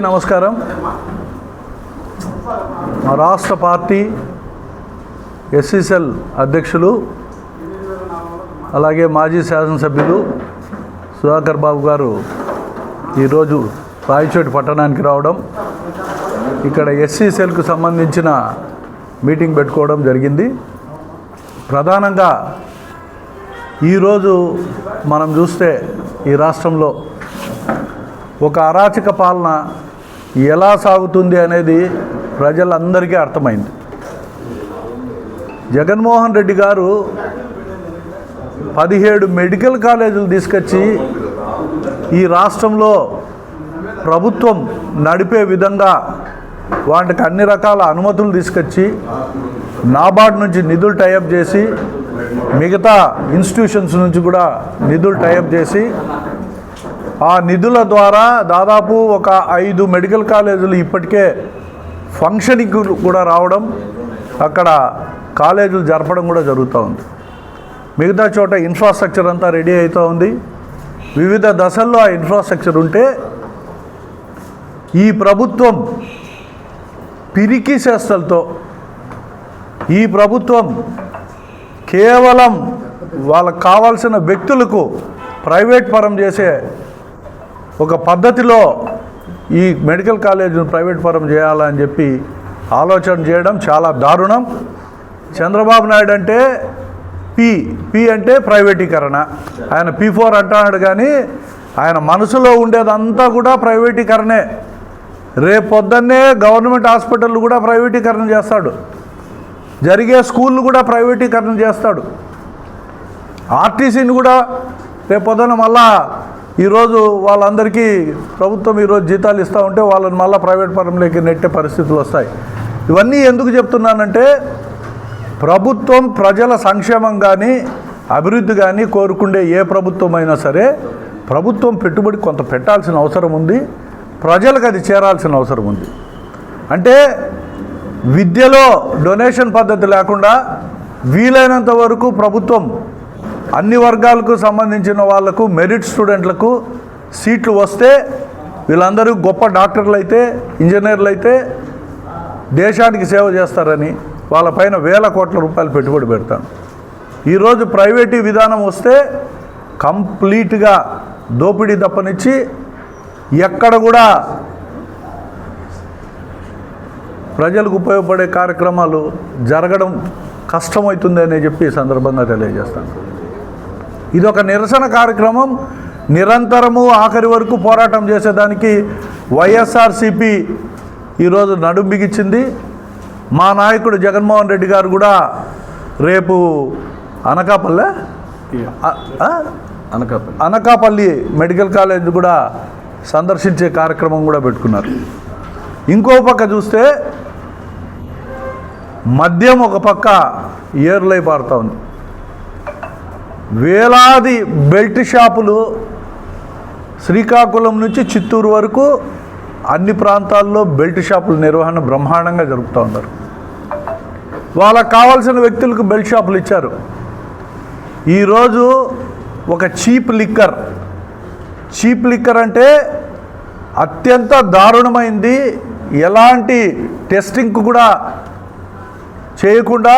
నమస్కారం. రాష్ట్ర party SC cell అధ్యక్షులు అలాగే మాజీ శాసనసభ్యులు సుధాకర్ బాబు గారు ఈరోజు రాయచోటి పట్టణానికి రావడం ఇక్కడ ఎస్సీసెల్కు సంబంధించిన మీటింగ్ పెట్టుకోవడం జరిగింది. ప్రధానంగా ఈరోజు మనం చూస్తే ఈ రాష్ట్రంలో ఒక అరాచక పాలన ఎలా సాగుతుంది అనేది ప్రజలందరికీ అర్థమైంది. జగన్మోహన్ రెడ్డి గారు పదిహేడు మెడికల్ కాలేజీలు తీసుకొచ్చి ఈ రాష్ట్రంలో ప్రభుత్వం నడిపే విధంగా వాటికి అన్ని రకాల అనుమతులు తీసుకొచ్చి నాబార్డ్ నుంచి నిధులు టైఅప్ చేసి మిగతా ఇన్స్టిట్యూషన్స్ నుంచి కూడా నిధులు టైఅప్ చేసి ఆ నిధుల ద్వారా దాదాపు ఒక ఐదు మెడికల్ కాలేజీలు ఇప్పటికే ఫంక్షనింగ్ కూడా రావడం అక్కడ కాలేజీలు జరపడం కూడా జరుగుతూ ఉంది. మిగతా చోట ఇన్ఫ్రాస్ట్రక్చర్ అంతా రెడీ అవుతూ ఉంది. వివిధ దశల్లో ఆ ఇన్ఫ్రాస్ట్రక్చర్ ఉంటే ఈ ప్రభుత్వం పిరికి చేష్టలతో ఈ ప్రభుత్వం కేవలం వాళ్ళకు కావాల్సిన వ్యక్తులకు ప్రైవేట్ పరం చేసే ఒక పద్ధతిలో ఈ మెడికల్ కాలేజీని ప్రైవేట్ పరం చేయాలని చెప్పి ఆలోచన చేయడం చాలా దారుణం. చంద్రబాబు నాయుడు అంటే పి పి అంటే ప్రైవేటీకరణ. ఆయన పి ఫోర్ అంటున్నాడు కానీ ఆయన మనసులో ఉండేదంతా కూడా ప్రైవేటీకరణే. రేపు పొద్దున్నే గవర్నమెంట్ హాస్పిటల్ కూడా ప్రైవేటీకరణ చేస్తాడు. జరిగే స్కూళ్ళు కూడా ప్రైవేటీకరణ చేస్తాడు. ఆర్టీసీని కూడా రేపు పొద్దున మళ్ళా ఈరోజు వాళ్ళందరికీ ప్రభుత్వం ఈరోజు జీతాలు ఇస్తూ ఉంటే వాళ్ళని మళ్ళీ ప్రైవేట్ పరంలోకి నెట్టే పరిస్థితులు వస్తాయి. ఇవన్నీ ఎందుకు చెప్తున్నానంటే ప్రభుత్వం ప్రజల సంక్షేమం కానీ అభివృద్ధి కానీ కోరుకుండే ఏ ప్రభుత్వం అయినా సరే ప్రభుత్వం పెట్టుబడి కొంత పెట్టాల్సిన అవసరం ఉంది. ప్రజలకు అది చేరాల్సిన అవసరం ఉంది. అంటే విద్యలో డొనేషన్ పద్ధతి లేకుండా వీలైనంత వరకు ప్రభుత్వం అన్ని వర్గాలకు సంబంధించిన వాళ్ళకు మెరిట్ స్టూడెంట్లకు సీట్లు వస్తే వీళ్ళందరూ గొప్ప డాక్టర్లు అయితే ఇంజనీర్లు అయితే దేశానికి సేవ చేస్తారని వాళ్ళపైన వేల కోట్ల రూపాయలు పెట్టుబడి పెడతాను ఈరోజు ప్రైవేటీ విధానం వస్తే కంప్లీట్గా దోపిడీ తప్పనిచ్చి ఎక్కడ కూడా ప్రజలకు ఉపయోగపడే కార్యక్రమాలు జరగడం కష్టమవుతుంది అని చెప్పి సందర్భంగా తెలియజేస్తాను. ఇది ఒక నిరసన కార్యక్రమం. నిరంతరము ఆఖరి వరకు పోరాటం చేసేదానికి వైఎస్ఆర్సిపి ఈరోజు నడుం బిగించింది మా నాయకుడు జగన్మోహన్ రెడ్డి గారు కూడా రేపు అనకాపల్లె? అనకాపల్లి. అనకాపల్లి మెడికల్ కాలేజ్ కూడా సందర్శించే కార్యక్రమం కూడా పెట్టుకున్నారు. ఇంకో పక్క చూస్తే మద్యం ఒక పక్క ఏర్లై పారుతూ ఉంది. వేలాది బెల్ట్ షాపులు శ్రీకాకుళం నుంచి చిత్తూరు వరకు అన్ని ప్రాంతాల్లో బెల్ట్ షాపుల నిర్వహణ బ్రహ్మాండంగా జరుపుతూ ఉన్నారు. వాళ్ళకు కావాల్సిన వ్యక్తులకు బెల్ట్ షాపులు ఇచ్చారు. ఈరోజు ఒక చీప్ లిక్కర్ చీప్ లిక్కర్ అంటే అత్యంత దారుణమైంది. ఎలాంటి టెస్టింగ్ కూడా చేయకుండా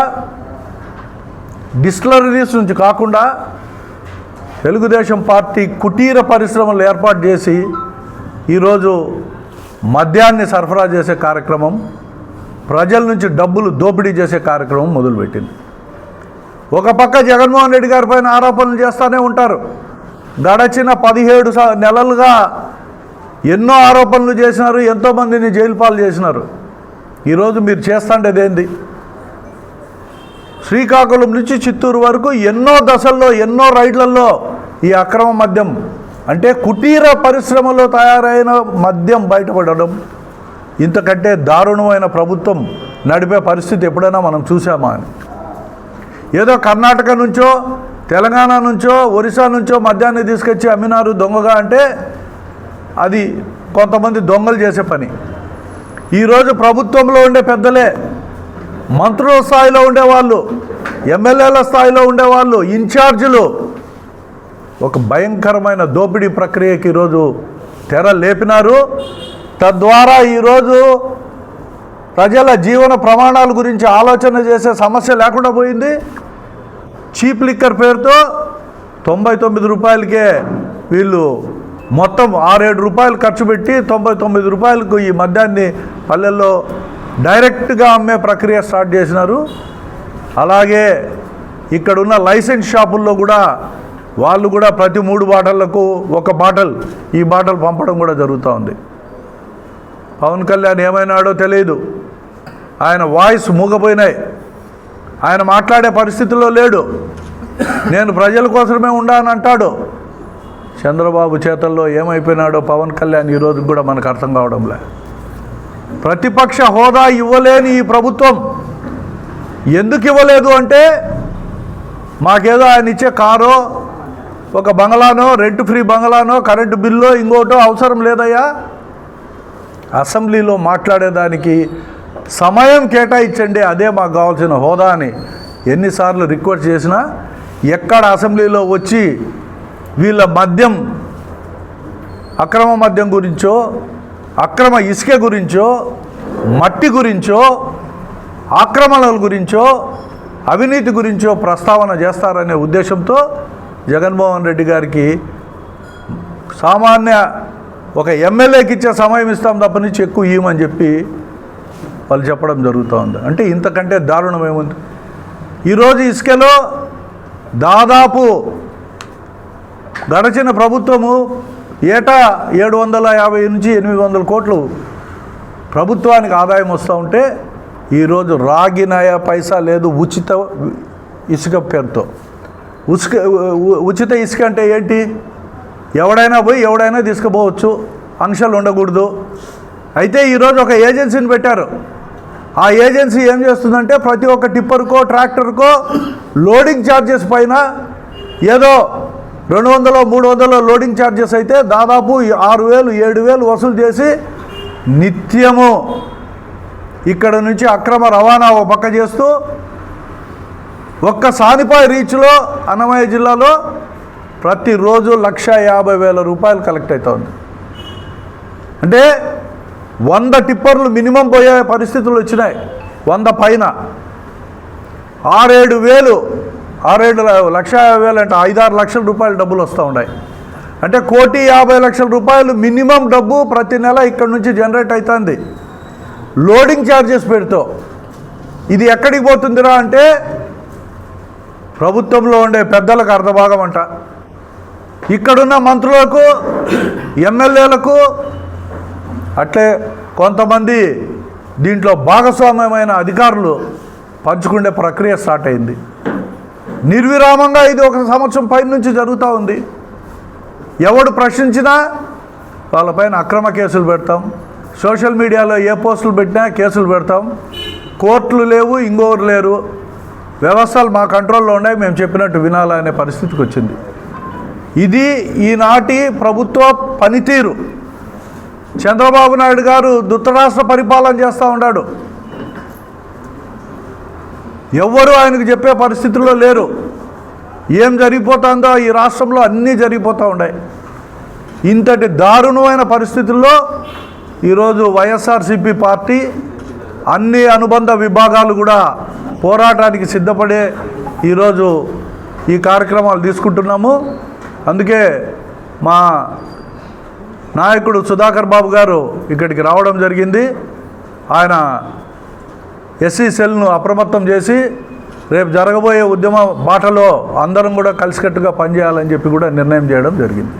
డిస్టిలరీస్ నుంచి కాకుండా తెలుగుదేశం పార్టీ కుటీర పరిశ్రమలు ఏర్పాటు చేసి ఈరోజు మద్యాన్ని సరఫరా చేసే కార్యక్రమం ప్రజల నుంచి డబ్బులు దోపిడీ చేసే కార్యక్రమం మొదలుపెట్టింది. ఒక పక్క జగన్మోహన్ రెడ్డి గారి పైన ఆరోపణలు చేస్తూనే ఉంటారు. గడచిన పదిహేడు నెలలుగా ఎన్నో ఆరోపణలు చేసినారు ఎంతోమందిని జైలు పాలు చేసినారు. ఈరోజు మీరు చేస్తుండేది ఏంది శ్రీకాకుళం నుంచి చిత్తూరు వరకు ఎన్నో దశల్లో ఎన్నో రైడ్లలో ఈ అక్రమ మద్యం అంటే కుటీర పరిశ్రమలో తయారైన మద్యం బయటపడడం ఇంతకంటే దారుణమైన ప్రభుత్వం నడిపే పరిస్థితి ఎప్పుడైనా మనం చూసామా అని. ఏదో కర్ణాటక నుంచో తెలంగాణ నుంచో ఒరిస్సా నుంచో మద్యాన్ని తీసుకొచ్చి అమ్మినారు దొంగగా అంటే అది కొంతమంది దొంగలు చేసే పని. ఈరోజు ప్రభుత్వంలో ఉండే పెద్దలే మంత్రుల స్థాయిలో ఉండేవాళ్ళు ఎమ్మెల్యేల స్థాయిలో ఉండేవాళ్ళు ఇన్ఛార్జీలు. ఒక భయంకరమైన దోపిడీ ప్రక్రియకి ఈరోజు తెర లేపినారు. తద్వారా ఈరోజు ప్రజల జీవన ప్రమాణాల గురించి ఆలోచన చేసే సమస్య లేకుండా పోయింది. చీప్ లిక్కర్ పేరుతో తొంభై తొమ్మిది రూపాయలకే వీళ్ళు మొత్తం ఆరేడు రూపాయలు ఖర్చు పెట్టి తొంభై తొమ్మిది రూపాయలకు ఈ మద్యాన్ని పల్లెల్లో డైరెక్ట్గా అమ్మే ప్రక్రియ స్టార్ట్ చేసినారు. అలాగే ఇక్కడున్న లైసెన్స్ షాపుల్లో కూడా వాళ్ళు కూడా ప్రతి మూడు బాటళ్ళకు ఒక బాటల్ ఈ బాటల్ పంపడం కూడా జరుగుతూ ఉంది. పవన్ కళ్యాణ్ ఏమైనాడో తెలియదు ఆయన వాయిస్ మూగపోయినాయి. ఆయన మాట్లాడే పరిస్థితుల్లో లేడు. నేను ప్రజల కోసమే ఉండాలని అంటాడు. చంద్రబాబు చేతల్లో ఏమైపోయినాడో పవన్ కళ్యాణ్ ఈరోజు కూడా మనకు అర్థం కావడంలే. ప్రతిపక్ష హోదా ఇవ్వలేని ఈ ప్రభుత్వం ఎందుకు ఇవ్వలేదు అంటే మాకేదో ఆయన ఇచ్చే కారో ఒక బంగ్లానో రెంట్ ఫ్రీ బంగ్లానో కరెంటు బిల్లో ఇంకోటో అవసరం లేదయ్యా. అసెంబ్లీలో మాట్లాడేదానికి సమయం కేటాయించండి అదే మాకు కావాల్సిన హోదా అని ఎన్నిసార్లు రిక్వెస్ట్ చేసినా ఎక్కడ అసెంబ్లీలో వచ్చి వీళ్ళ మద్యం అక్రమ మద్యం గురించో అక్రమ ఇసుక గురించో మట్టి గురించో ఆక్రమణల గురించో అవినీతి గురించో ప్రస్తావన చేస్తారనే ఉద్దేశంతో జగన్మోహన్ రెడ్డి గారికి సామాన్య ఒక ఎమ్మెల్యేకి ఇచ్చే సమయం ఇస్తాం తప్పని చెక్కు ఎక్కువ ఇవ్వమని చెప్పి వాళ్ళు చెప్పడం జరుగుతూ ఉంది. అంటే ఇంతకంటే దారుణం ఏముంది? ఈరోజు ఇసుకలో దాదాపు గడచిన ప్రభుత్వము ఏటా ఏడు వందల యాభై నుంచి ఎనిమిది వందల కోట్లు ప్రభుత్వానికి ఆదాయం వస్తూ ఉంటే ఈరోజు రాగినాయా పైసా లేదు ఉచిత ఇసుక పేరుతో. ఉసుక ఉచిత ఇసుక అంటే ఏంటి? ఎవడైనా పోయి ఎవడైనా తీసుకుపోవచ్చు ఆంక్షలు ఉండకూడదు. అయితే ఈరోజు ఒక ఏజెన్సీని పెట్టారు. ఆ ఏజెన్సీ ఏం చేస్తుందంటే ప్రతి ఒక్క టిప్పర్కో ట్రాక్టర్కో లోడింగ్ ఛార్జెస్ పైన ఏదో రెండు వందలు మూడు వందలు లోడింగ్ ఛార్జెస్ అయితే దాదాపు ఆరు వేలు ఏడు వేలు వసూలు చేసి నిత్యము ఇక్కడ నుంచి అక్రమ రవాణా ఒక పక్క చేస్తూ ఒక్క సానిపాయి రీచ్లో అన్నమయ్య జిల్లాలో ప్రతిరోజు లక్ష యాభై వేల రూపాయలు కలెక్ట్ అవుతుంది అంటే వంద టిప్పర్లు మినిమం పోయే పరిస్థితులు వచ్చినాయి. వంద పైన. ఆరేడు వేలు ఆరేడు లక్ష యాభై వేలు అంటే ఐదారు లక్షల రూపాయలు డబ్బులు వస్తూ ఉన్నాయి అంటే కోటి యాభై లక్షల రూపాయలు మినిమం డబ్బు ప్రతి నెల ఇక్కడ నుంచి జనరేట్ అవుతుంది లోడింగ్ ఛార్జెస్ పెడుతూ. ఇది ఎక్కడికి పోతుందిరా అంటే ప్రభుత్వంలో ఉండే పెద్దలకు అర్ధభాగం అంట. ఇక్కడున్న మంత్రులకు ఎమ్మెల్యేలకు అట్లే కొంతమంది దీంట్లో భాగస్వామ్యమైన అధికారులు పంచుకునే ప్రక్రియ స్టార్ట్ అయింది. నిర్విరామంగా ఇది ఒక సంవత్సరం పైన నుంచి జరుగుతూ ఉంది. ఎవడు ప్రశ్నించినా వాళ్ళపైన అక్రమ కేసులు పెడతాం. సోషల్ మీడియాలో ఏ పోస్టులు పెట్టినా కేసులు పెడతాం. కోర్టులు లేవు ఇంకోరు లేరు. వ్యవస్థలు మా కంట్రోల్లో ఉన్నాయి మేము చెప్పినట్టు వినాలనే పరిస్థితికి వచ్చింది. ఇది ఈనాటి ప్రభుత్వ పనితీరు. చంద్రబాబు నాయుడు గారు దుత్తరాష్ట్ర పరిపాలన చేస్తూ ఉన్నాడు. ఎవ్వరూ ఆయనకు చెప్పే పరిస్థితుల్లో లేరు. ఏం జరిగిపోతుందో ఈ రాష్ట్రంలో అన్నీ జరిగిపోతూ ఉన్నాయి ఇంతటి దారుణమైన పరిస్థితుల్లో ఈరోజు వైఎస్ఆర్సిపి పార్టీ అన్ని అనుబంధ విభాగాలు కూడా పోరాటానికి సిద్ధపడే ఈరోజు ఈ కార్యక్రమాలు తీసుకుంటున్నాము. అందుకే మా నాయకుడు సుధాకర్ బాబు గారు ఇక్కడికి రావడం జరిగింది. ఆయన ఎస్సీ సెల్ను అప్రమత్తం చేసి రేపు జరగబోయే ఉద్యమ బాటలో అందరం కూడా కలిసికట్టుగా పనిచేయాలని చెప్పి కూడా నిర్ణయం చేయడం జరిగింది.